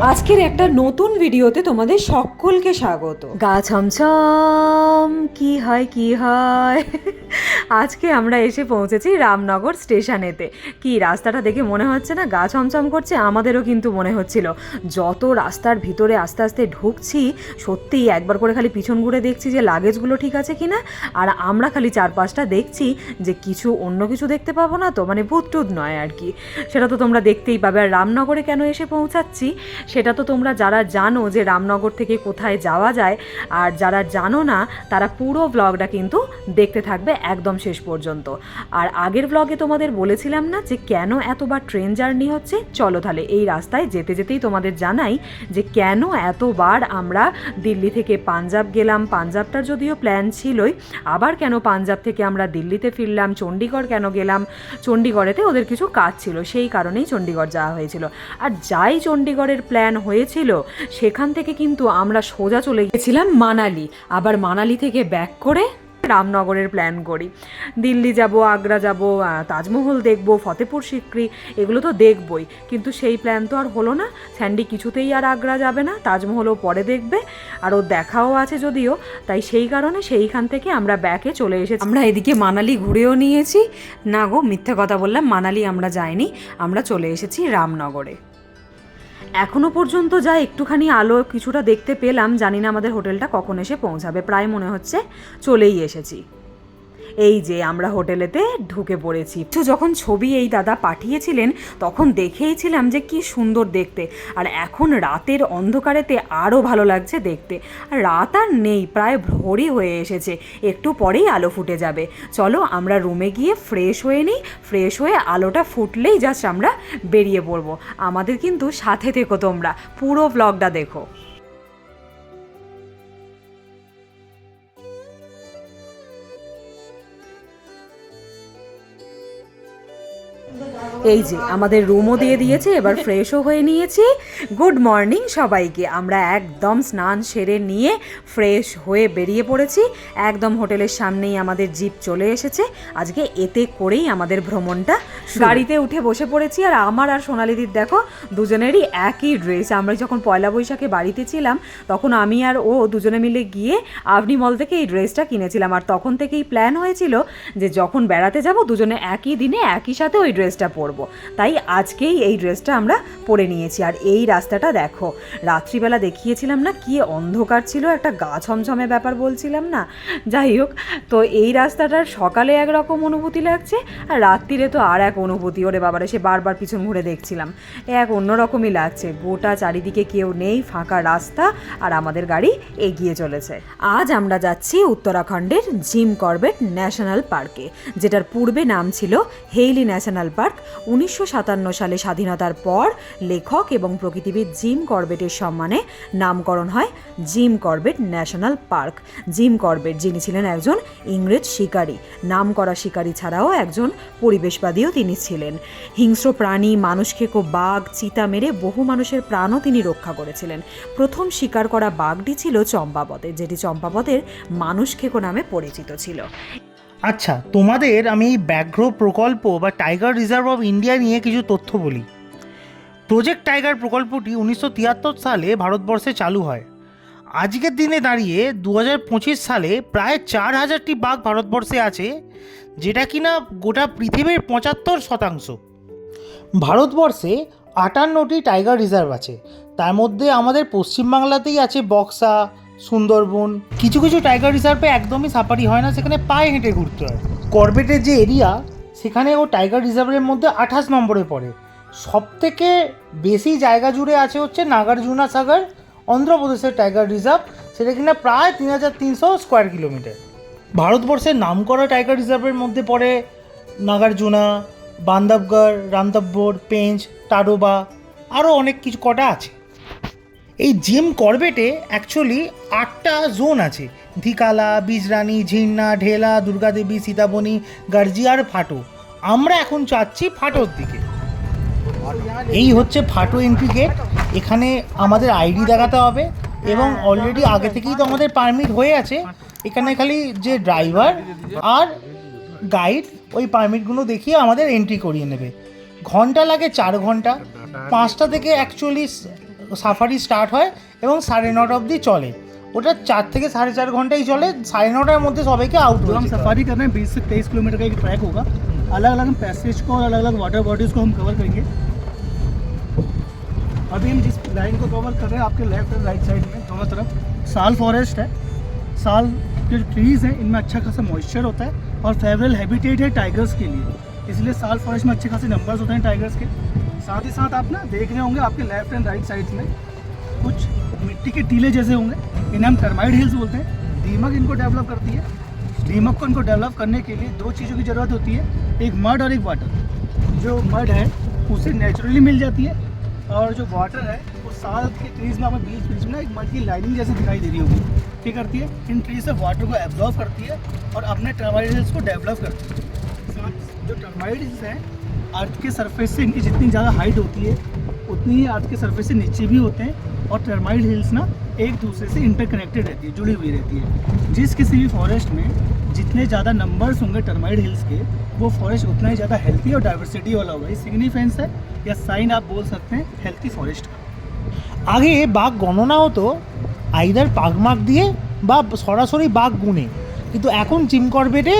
আজকের একটা নতুন ভিডিওতে তোমাদের সকলকে স্বাগত। গা ছমছম কি হয় কি হয়? আজকে আমরা এসে পৌঁছেছি রামনগর স্টেশনেতে। কি রাস্তাটা দেখে মনে হচ্ছে না? গা ছমছম করছে, আমাদেরও কিন্তু মনে হচ্ছিল। যত রাস্তার ভিতরে আস্তে আস্তে ঢুকছি, সত্যিই একবার করে খালি পিছন ঘুরে দেখছি যে লাগেজগুলো ঠিক আছে কিনা। আর আমরা খালি চারপাশটা দেখছি যে কিছু অন্য কিছু দেখতে পাবো না তো মানে ভূত টুত নয় আর কি। সেটা তো তোমরা দেখতেই পাবে। আর রামনগরে কেন এসে পৌঁছাচ্ছি, সেটা তো তোমরা যারা জানো যে রামনগর থেকে কোথায় যাওয়া যায়, আর যারা জানো না, তারা পুরো ব্লগটা কিন্তু দেখতে থাকবে একদম শেষ পর্যন্ত। আর আগের ব্লগে তোমাদের বলেছিলাম না যে কেন এতবার ট্রেন জার্নি হচ্ছে? চলো তাহলে এই রাস্তায় যেতে যেতেই তোমাদের জানাই যে কেন এতবার আমরা দিল্লি থেকে পাঞ্জাব গেলাম। পাঞ্জাবটার যদিও প্ল্যান ছিলই, আবার কেন পাঞ্জাব থেকে আমরা দিল্লিতে ফিরলাম? চণ্ডীগড় কেন গেলাম? চণ্ডীগড়েতে ওদের কিছু কাজ ছিল, সেই কারণেই চণ্ডীগড় যাওয়া হয়েছিল। আর যাই চণ্ডীগড়ের প্ল্যান হয়েছিল, সেখান থেকে কিন্তু আমরা সোজা চলে গেছিলাম মানালি। আবার মানালি থেকে ব্যাক করে রামনগরের প্ল্যান করি। দিল্লি যাব, আগ্রা যাব তাজমহল দেখব, ফতেপুর সিক্রি, এগুলো তো দেখবই। কিন্তু সেই প্ল্যান তো আর হলো না। স্যান্ডি কিছুতেই আর আগ্রা যাবে না, তাজমহলও পরে দেখবে। আর ওর দেখাও আছে যদিও, তাই সেই কারণে সেইখান থেকে আমরা ব্যাকে চলে এসেছি। আমরা এদিকে মানালি ঘুরেও নিয়েছি। না গো, মিথ্যে কথা বললাম, মানালি আমরা যাইনি। আমরা চলে এসেছি রামনগরে। এখনও পর্যন্ত যা একটুখানি আলো কিছুটা দেখতে পেলাম, জানি না আমাদের হোটেলটা কখন এসে পৌঁছাবে, প্রায় মনে হচ্ছে চলেই এসেছি। এই যে আমরা হোটেলেতে ঢুকে পড়েছি। তো যখন ছবি এই দাদা পাঠিয়েছিলেন, তখন দেখেইছিলাম যে কি সুন্দর দেখতে। আর এখন রাতের অন্ধকারেতে আরও ভালো লাগছে দেখতে। আর রাত আর নেই, প্রায় ভোরই হয়ে এসেছে। একটু পরেই আলো ফুটে যাবে। চলো আমরা রুমে গিয়ে ফ্রেশ হয়ে নিই। ফ্রেশ হয়ে আলোটা ফুটলেই জাস্ট আমরা বেরিয়ে পড়ব। আমাদের কিন্তু সাথে থেকো তোমরা। পুরো ব্লগটা দেখো। এই যে, আমাদের রুমও দিয়ে দিয়েছে, এবার ফ্রেশও হয়ে নিয়েছি। গুড মর্নিং সবাইকে। আমরা একদম স্নান সেরে নিয়ে ফ্রেশ হয়ে বেরিয়ে পড়েছি। একদম হোটেলের সামনেই আমাদের জিপ চলে এসেছে। আজকে এতে করেই আমাদের ভ্রমণটা গাড়িতে উঠে বসে পড়েছি, আর আমার আর সোনালিদির দেখো, দুজনেরই একই ড্রেস আমরা যখন পয়লা বৈশাখে বাড়িতে ছিলাম, তখন আমি আর ও দুজনে মিলে গিয়ে আভনি মল থেকে এই ড্রেসটা কিনেছিলাম। আর তখন থেকেই প্ল্যান হয়েছিল যে যখন বেড়াতে যাব, দুজনে একই দিনে একই সাথে ওই ড্রেসটা পরবো। তাই আজকেই এই ড্রেসটা আমরা পরে নিয়েছি। আর এই রাস্তাটা দেখো, রাত্রিবেলা দেখিয়েছিলাম না কি অন্ধকার ছিল, একটা গা ছমছমে ব্যাপার বলছিলাম না? যাই হোক, তো এই রাস্তাটার সকালে একরকম অনুভূতি লাগছে, আর রাত্রিরে তো আর এক অনুভূতি। ওরে বাবারে, সে বারবার পিছন ঘুরে দেখছিলাম। এক অন্যরকমই লাগছে। গোটা চারিদিকে কেউ নেই, ফাঁকা রাস্তা, আর আমাদের গাড়ি এগিয়ে চলেছে। আজ আমরা যাচ্ছি উত্তরাখণ্ডের জিম করবেট ন্যাশনাল পার্কে, যেটার পূর্বে নাম ছিল হেইলি ন্যাশনাল পার্ক উনিশশো সাতান্ন সালে স্বাধীনতার পর লেখক এবং প্রকৃতিবিদ জিম করবেটের সম্মানে নামকরণ হয় Jim Corbett national park. Jim Corbett যিনি ছিলেন একজন ইংরেজ শিকারী। নাম করা শিকারী ছাড়াও একজন পরিবেশবাদীও তিনি ছিলেন। হিংস্র প্রাণী, মানুষ খেকো বাঘ, চিতা মেরে বহু মানুষের প্রাণও তিনি রক্ষা করেছিলেন। প্রথম শিকার করা বাঘটি ছিল চম্পাবতে, যেটি চম্পাবতের মানুষ খেকো নামে পরিচিত ছিল। আচ্ছা তোমাদের আমি ব্যাঘ্র প্রকল্প বা টাইগার রিজার্ভ অফ ইন্ডিয়া নিয়ে কিছু তথ্য বলি। প্রজেক্ট টাইগার প্রকল্পটি উনিশশো তিয়াত্তর সালে ভারতবর্ষে চালু হয়। আজকের দিনে দাঁড়িয়ে দু সালে প্রায় চার হাজারটি বাঘ ভারতবর্ষে আছে, যেটা কিনা গোটা পৃথিবীর পঁচাত্তর শতাংশ। ভারতবর্ষে আটান্নটি টাইগার রিজার্ভ আছে। তার মধ্যে আমাদের পশ্চিমবাংলাতেই আছে বক্সা সুন্দরবন, কিছু কিছু টাইগার রিজার্ভে একদমই সাফারি হয় না, সেখানে পায়ে হেঁটে ঘুরতে হয়। করবেটের যে এরিয়া সেখানে ও টাইগার রিজার্ভের মধ্যে আঠাশ নম্বরে পড়ে। সব থেকে বেশি জায়গা জুড়ে আছে হচ্ছে নাগার্জুনা সাগর, অন্ধ্রপ্রদেশের টাইগার রিজার্ভ সেটা কিনা প্রায় তিন হাজার তিনশো স্কোয়ার কিলোমিটার ভারতবর্ষের নামকরা টাইগার রিজার্ভের মধ্যে পড়ে নাগার্জুনা বান্ধবগড় রামদব্বর, পেঞ্চ টাডোবা আরও অনেক কিছু কটা আছে। এই জিম করবেটে অ্যাকচুয়ালি আটটা জোন আছে। ধিকালা বীজরানী ঝিন্না, ঢেলা, দুর্গাদেবী, সীতাবনী, গার্জি আর ফাটো। আমরা এখন চাচ্ছি ফাটোর দিকে। এই হচ্ছে ফাটো এন্ট্রি গেট এখানে আমাদের আইডি দেখাতে হবে এবং অলরেডি আগে থেকেই তো আমাদের পারমিট হয়ে আছে। এখানে খালি যে ড্রাইভার আর গাইড ওই পারমিটগুলো দেখিয়ে আমাদের এন্ট্রি করিয়ে নেবে। ঘণ্টা লাগে চার ঘণ্টা। পাঁচটা থেকে অ্যাকচুয়ালি সাফারি স্টার্ট হয় এবং সাড়ে নটা অবধি চলে ওটা চার থেকে সাড়ে চার ঘন্টাই চলে সাড়ে নটার মধ্যে সবাইকে আউট जो हम सफारी कर रहे हैं बीस से तेईस किलोमीटर का एक ट्रैक होगा अलग अलग हम पैसेज को और अलग अलग वाटर बॉडीज़ को हम कवर करेंगे अभी हम जिस लाइन को कवर कर रहे हैं आपके लेफ्ट और राइट साइड में दोनों तरफ साल फॉरेस्ट है साल के जो ट्रीज़ हैं इनमें अच्छा खासा मॉइस्चर होता है और फेवरल हैबिटेट है टाइगर्स के लिए इसलिए साल फॉरेस्ट में अच्छे खासे नंबर्स होते हैं टाइगर्स के साथ ही साथ आप ना देख रहे होंगे आपके लेफ़्ट एंड राइट साइड में कुछ मिट्टी के टीले जैसे होंगे। इन्हें हम टर्माइड हिल्स बोलते हैं। दीमक इनको डेवलप करती है। दीमक को इनको डेवलप करने के लिए दो चीज़ों की ज़रूरत होती है। एक मड और एक वाटर जो मड है, उसे नेचुरली मिल जाती है। और जो वाटर है, वो साल के ट्रीज में हमें बीच बीच में एक मड की लाइनिंग जैसे दिखाई दे रही होगी। क्या करती है? इन ट्रीज से वाटर को एब्जॉर्व करती है और अपने टर्माइड हिल्स को डेवलप करती है। जो टर्माइड हिल्स हैं अर्थ के सरफेस से इनकी जितनी ज़्यादा हाइट होती है उतनी ही अर्थ के सरफेस से नीचे भी होते हैं और टर्माइड हिल्स ना एक दूसरे से इंटरकनेक्टेड रहती है जुड़ी हुई रहती है जिस किसी भी फॉरेस्ट में जितने ज़्यादा नंबर्स होंगे टर्माइड हिल्स के वो फॉरेस्ट उतना ही ज़्यादा हेल्थी और डाइवर्सिटी वाला होगा ये सिग्निफिकेंस है या साइन आप बोल सकते हैं हेल्थी फॉरेस्ट का আগে বাঘ গণনা হতো আইদার পাগমাক দিয়ে বা সরাসরি বাঘ গুনে কিন্তু এখন জিম করবেটে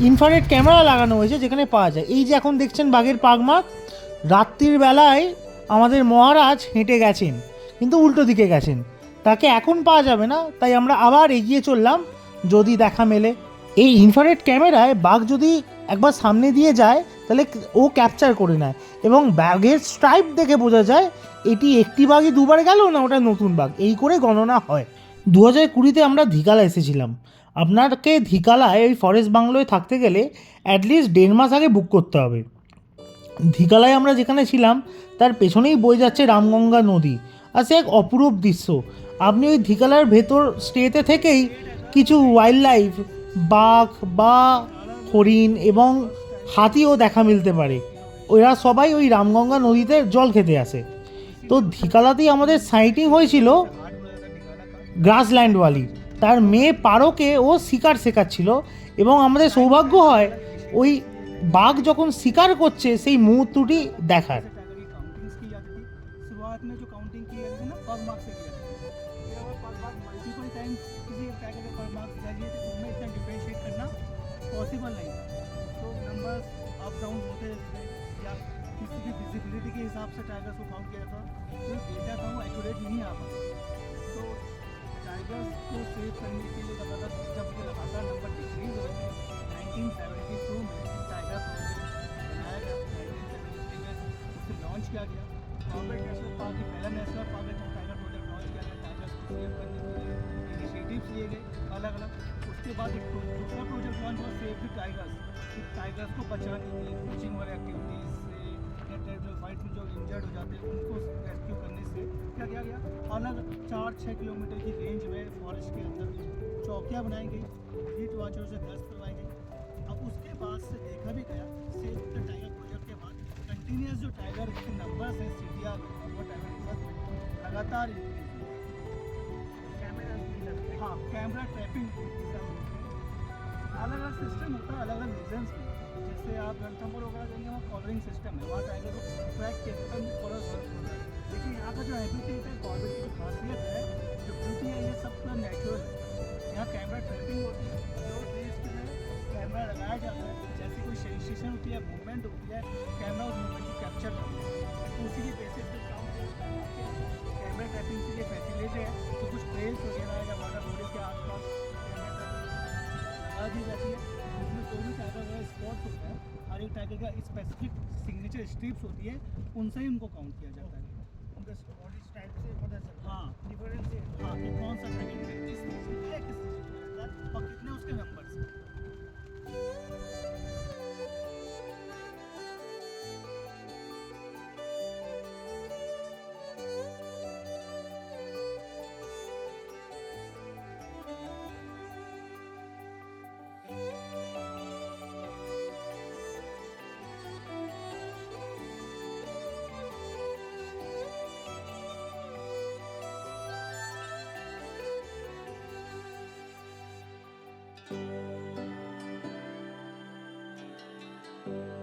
ইনফ্রারেড ক্যামেরা লাগানো হয়েছে যেখানে পাওয়া যায়। এই যে এখন দেখছেন বাঘের পাগমাক, রাত্রির বেলায় আমাদের মহারাজ হেঁটে গেছেন, কিন্তু উল্টো দিকে গেছেন। তাকে এখন পাওয়া যাবে না, তাই আমরা আবার এগিয়ে চললাম যদি দেখা মেলে। এই ইনফ্রারেড ক্যামেরায় বাঘ যদি একবার সামনে দিয়ে যায়, তাহলে ও ক্যাপচার করে নেয় এবং ব্যাগের স্ট্রাইপ দেখে বোঝা যায়, এটি একটি বাঘই দুবার গেল না ওটা নতুন বাঘ। এই করে গণনা হয়। দু হাজার কুড়িতে আমরা ধিকালা এসেছিলাম। আপনাকে ধিকালায় ওই ফরেস্ট বাংলোয় থাকতে গেলে অ্যাটলিস্ট দেড় মাস আগে বুক করতে হবে। ধিকালায় আমরা যেখানে ছিলাম, তার পেছনেই বয়ে যাচ্ছে রামগঙ্গা নদী। আর সে এক অপরূপ দৃশ্য। আপনি ওই ধিকালার ভেতর স্টেতে থেকেই কিছু ওয়াইল্ড লাইফ বাঘ বা হরিণ এবং হাতিও দেখা মিলতে পারে। ওরা সবাই ওই রামগঙ্গা নদীতে জল খেতে আসে। তো ধিকালাতেই আমাদের সাইটিং হয়েছিল গ্রাসল্যান্ডওয়ালি তার মেয়ে পারোকে ও শিকার শেখাচ্ছিল এবং আমাদের সৌভাগ্য হয় ওই বাঘ যখন শিকার করছে সেই মুহূর্তটি দেখার टाइगर की काउंटिंग्स की जाती थी शुरुआत में जो काउंटिंग की जाती थी ना पर मार्क्स से की जाती थी फिर अगर पर मार्क मल्टीपल टाइम्स किसी एक टाइगर के पर मार्क्स चाहिए तो उनमें इतना डिफ्रेंशिएट करना पॉसिबल नहीं था तो नंबर्स अप डाउन होते रहते थे या किसी की विजिबिलिटी के हिसाब से टाइगर्स को काउंट किया था तो डेटा था वो एक्यूरेट नहीं आ पाता तो टाइगर्स को सेव करने के लिए लगातार जब लगातार नंबर डिक्रीज हो रहे थे नाइनटीन सेवेंटी टू में टाइगर बनाया में लॉन्च किया गया। कॉर्बेट नेशनल पार्क पहला नेशनल पार्क है जहाँ टाइगर प्रोजेक्ट लॉन्च किया गया टाइगर्स को सेव करने के लिए इनिशिएटिव्स लिए गए अलग अलग उसके बाद एक दूसरा प्रोजेक्ट लॉन्च हुआ सेव द टाइगर्स टाइगर्स को बचाने के लिए कोचिंग वाले एक्टिविटीज़ से या फाइट में जो इंजर्ड हो जाते हैं उनको रेस्क्यू करने से क्या किया गया? अलग चार छः किलोमीटर की रेंज में फॉरेस्ट के अंदर चौकियाँ बनाई गई हीट वॉचर से गश्त करवाई गई। अब उसके बाद से देखा भी गया सेव द टाइगर प्रोजेक्ट के बाद कंटिन्यूस जो टाइगर के नंबर्स हैं सी टी आर और टाइगर रिज़र्व में लगातार हाँ कैमरा ट्रैपिंग अलग अलग सिस्टम होता है अलग अलग रीजन्स में जैसे आप रणथंबोर वगैरह जाएँगे वहाँ कॉलरिंग सिस्टम है। वहाँ टाइगर को ट्रैक के फॉलो लेकिन यहाँ का जो हैबिटेट है कॉर्बेट की जो खासियत है, जो ब्यूटी है, ये सब पूरा नेचुरल है। यहाँ कैमरा ट्रैपिंग होती है जो ट्रेस पे कैमरा लगाया जाता है। जैसे कोई सेंसेशन होती है मूवमेंट होती है कैमरा उस मूवमेंट को कैप्चर करता है। तो उसी के बेसिस पे काम कैमरा ट्रैपिंग एक स्पेसिफिक सिग्नेचर स्ट्रिप्स होती है उनसे ही उनको काउंट किया जाता है उनका बॉडी स्टाइल से पता चलता हाँ डिफरेंस हाँ कि कौन सा टाइगर किस स्टेशन पे है किस स्टेशन पे रहता है और कितने उसके नंबर्स हैं thank you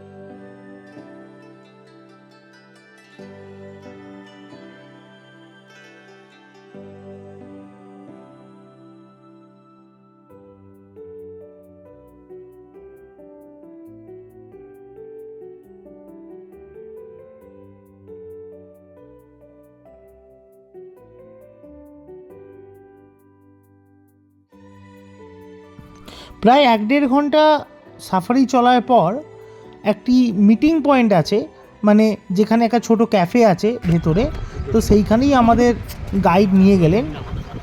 প্রায় এক দেড় ঘণ্টা সাফারি চলার পর একটি মিটিং পয়েন্ট আছে মানে যেখানে একটা ছোট ক্যাফে আছে ভেতরে। তো সেইখানেই আমাদের গাইড নিয়ে গেলেন।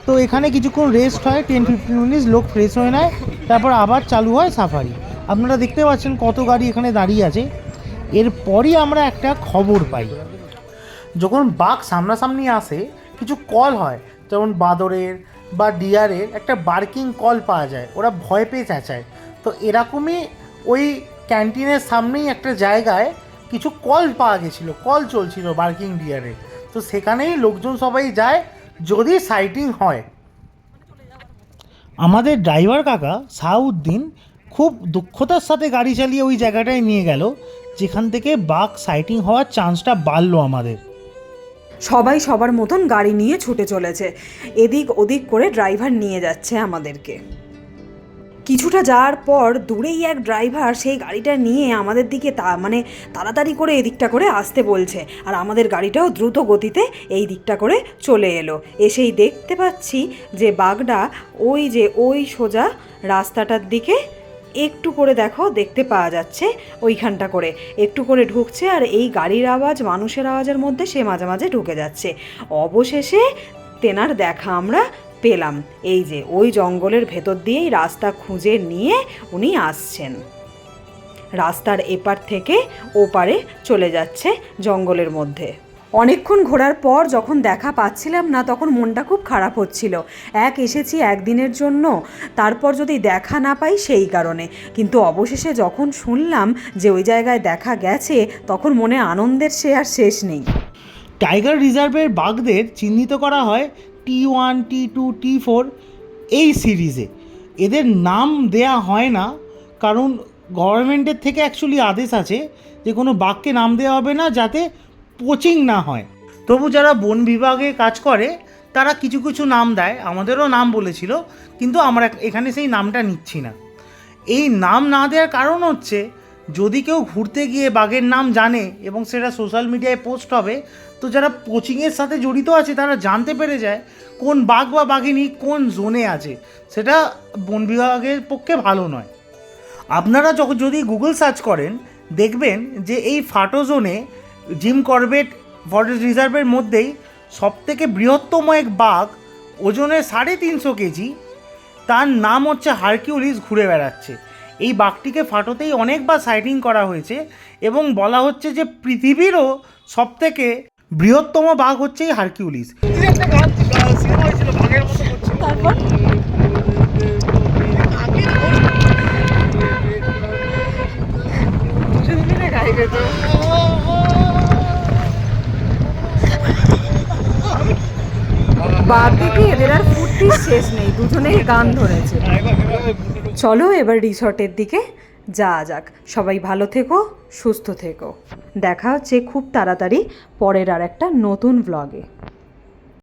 তো এখানে কিছুক্ষণ রেস্ট হয় টেন ফিফটিন মিনিটস লোক ফ্রেশ হয়ে নেয়, তারপর আবার চালু হয় সাফারি। আপনারা দেখতে পাচ্ছেন কত গাড়ি এখানে দাঁড়িয়ে আছে। এরপরই আমরা একটা খবর পাই। যখন বাঘ সামনাসামনি আসে, কিছু কল হয়, যেমন বাদরের বা ডিয়ারের একটা বার্কিং কল পাওয়া যায়। ওরা ভয় পেয়ে চেঁচায়। তো এরকমই ওই ক্যান্টিনের সামনেই একটা জায়গায় কিছু কল পাওয়া গেছিল। কল চলছিল বার্কিং ডিয়ারের তো সেখানেই লোকজন সবাই যায়, যদি সাইটিং হয়। আমাদের ড্রাইভার কাকা সাউদ্দিন খুব দক্ষতার সাথে গাড়ি চালিয়ে ওই জায়গাটায় নিয়ে গেল, যেখান থেকে বাঘ সাইটিং হওয়ার চান্সটা বাড়লো আমাদের। সবাই সবার মতন গাড়ি নিয়ে ছুটে চলেছে। এদিক ওদিক করে ড্রাইভার নিয়ে যাচ্ছে আমাদেরকে। কিছুটা যাওয়ার পর দূরেই এক ড্রাইভার সেই গাড়িটা নিয়ে আমাদের দিকে তা মানে তাড়াতাড়ি করে এদিকটা করে আসতে বলছে। আর আমাদের গাড়িটাও দ্রুত গতিতে এই দিকটা করে চলে এলো। এসেই দেখতে পাচ্ছি যে বাঘটা ওই যে ওই সোজা রাস্তাটার দিকে একটু করে দেখো, দেখতে পাওয়া যাচ্ছে ওইখানটা করে। একটু করে ঢুকছে আর এই গাড়ির আওয়াজ, মানুষের আওয়াজের মধ্যে সে মাঝে মাঝে ঢুকে যাচ্ছে। অবশেষে তেনার দেখা আমরা পেলাম। এই যে, ওই জঙ্গলের ভেতর দিয়েই রাস্তা খুঁজে নিয়ে উনি আসছেন। রাস্তার এপার থেকে ওপারে চলে যাচ্ছে জঙ্গলের মধ্যে। অনেকক্ষণ ঘোরার পর যখন দেখা পাচ্ছিলাম না, তখন মনটা খুব খারাপ হচ্ছিল। এক এসেছি একদিনের জন্য, তারপর যদি দেখা না পাই সেই কারণে। কিন্তু অবশেষে যখন শুনলাম যে ওই জায়গায় দেখা গেছে, তখন মনে আনন্দের সে আর শেষ নেই। টাইগার রিজার্ভের বাঘদের চিহ্নিত করা হয় T one, T two, T four এই সিরিজে। এদের নাম দেয়া হয় না, কারণ গভর্নমেন্টের থেকে অ্যাকচুয়ালি আদেশ আছে যে কোনো বাঘকে নাম দেওয়া হবে না, যাতে পোচিং না হয়। তবু যারা বন বিভাগে কাজ করে, তারা কিছু কিছু নাম দেয়। আমাদেরও নাম বলেছিল, কিন্তু আমরা এখানে সেই নামটা নিচ্ছি না। এই নাম না দেওয়ার কারণ হচ্ছে, যদি কেউ ঘুরতে গিয়ে বাঘের নাম জানে এবং সেটা সোশ্যাল মিডিয়ায় পোস্ট হবে, তো যারা কোচিংয়ের সাথে জড়িত আছে, তারা জানতে পেরে যায় কোন বাঘ বা বাঘিনী কোন জোনে আছে। সেটা বন বিভাগের পক্ষে ভালো নয়। আপনারা যখন যদি গুগল সার্চ করেন, দেখবেন যে এই ফাটো জোনে জিম করবেট ফরেস্ট রিজার্ভের মধ্যেই সবথেকে বৃহত্তম এক বাঘ ওজনে সাড়ে তিনশো কেজি। তার নাম হচ্ছে হারকিউলিস ঘুরে বেড়াচ্ছে। এই বাঘটিকে ফাটোতেই অনেকবার সাইটিং করা হয়েছে এবং বলা হচ্ছে যে পৃথিবীরও সবথেকে বৃহত্তম বাঘ হচ্ছে এই হারকিউলিস। তারপর? এদের আর ফুর্তির শেষ নেই, দুজনেই গান ধরেছে। চলো এবার রিসর্টের দিকে যাওয়া যাক। সবাই ভালো থেকো, সুস্থ থেকো। দেখা হচ্ছে খুব তাড়াতাড়ি পরের আর একটা নতুন ব্লগে